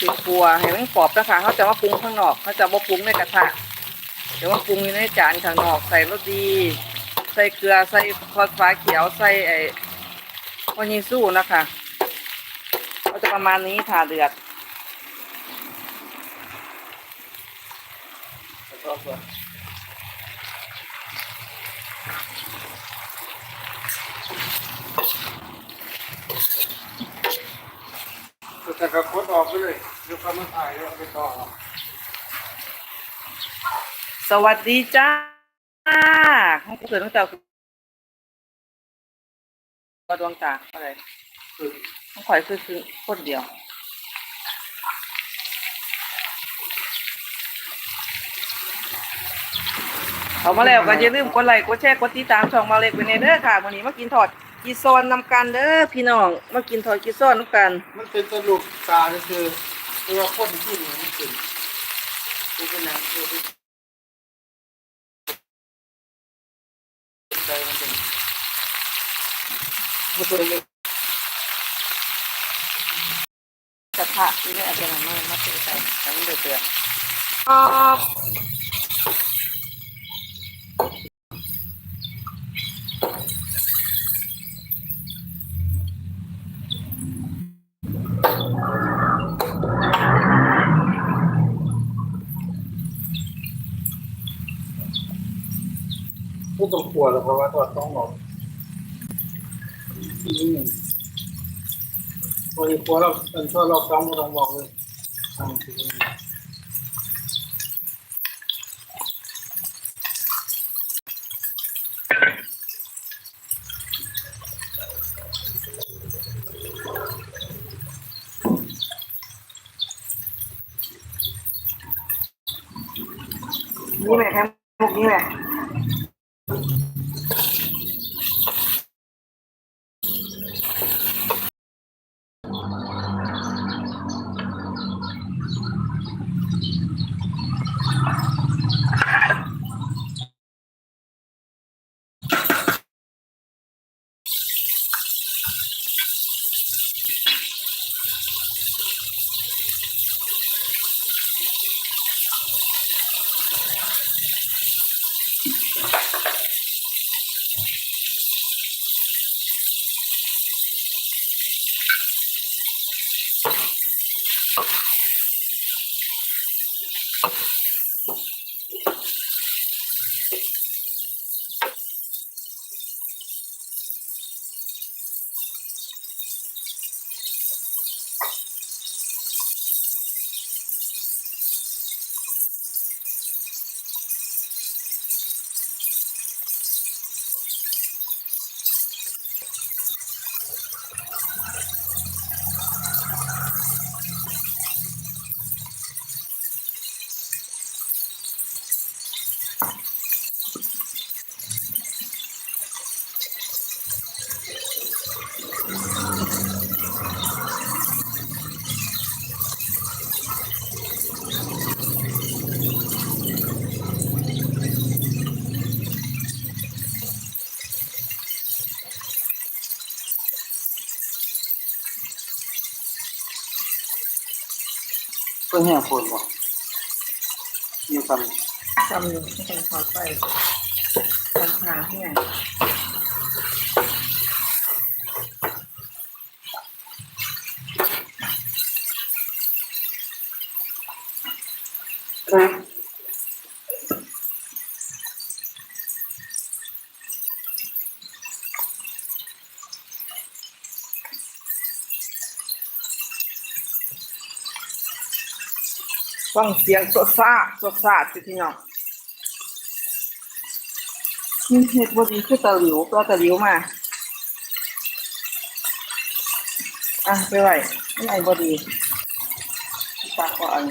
สิครัวให้มันกรอบนะคะเขาจะมาปรุงข้างนอกเขาจะมาปรุงในกระทะเดี๋ยวมาปรุงอยู่ในจานข้างนอกใส่รสดี ใส่เกลือใส่คอสฟ้าเขียวใส่ไอ้วานิสู้นะคะก็จะประมาณนี้ค่ะเดือด แต่ก็โคตรออกไปเลยดี๋ยวเขามาถ่ายแล้วเอาไปต่อสวัสดีจ้าห้องเกิดตั้งแต่ดวงตาอะไรคือต้องข่อยคือคือคนเดียวเขามาแล้วก็อย่าลืมกดไลค์กดแชร์กดติดตามช่องมาเล็กไปในเด้อค่ะวันนี้มากินทอด กีซอนนำกันเด้อพี่น้อง มากินทอดกีซอนนำกัน มันเป็นสรุปตาก็คือตัวคนที่หนึ่งมันเป็นกูเป็นนางตัวที่ใจมันเป็นมาตัวเล็กกระทะที่นี่อาจจะทำให้มาตัวใส่แต่มันเดือดเดือด อ๋อผู้ต้องกลัวแล้วเพราะว่าตัวต้องหลอกนี่พออีกตัวเราเป็นตัวเราต้องเราต้องบอกเลยทำทีนี้นี่แหละครับพวกนี้แหละ problem. เพื่อแห่คนบอกมีคทำหนึ่งที่เป็นขอใส่ต่างๆที่ไหนำ ฟังเสียงสดซาสดซาสิพี่น้องนี่เห็ดบดีคือตะหลิวตัวตะหลิวมา อะไปไหวไม่ไหนบดีตาก่อน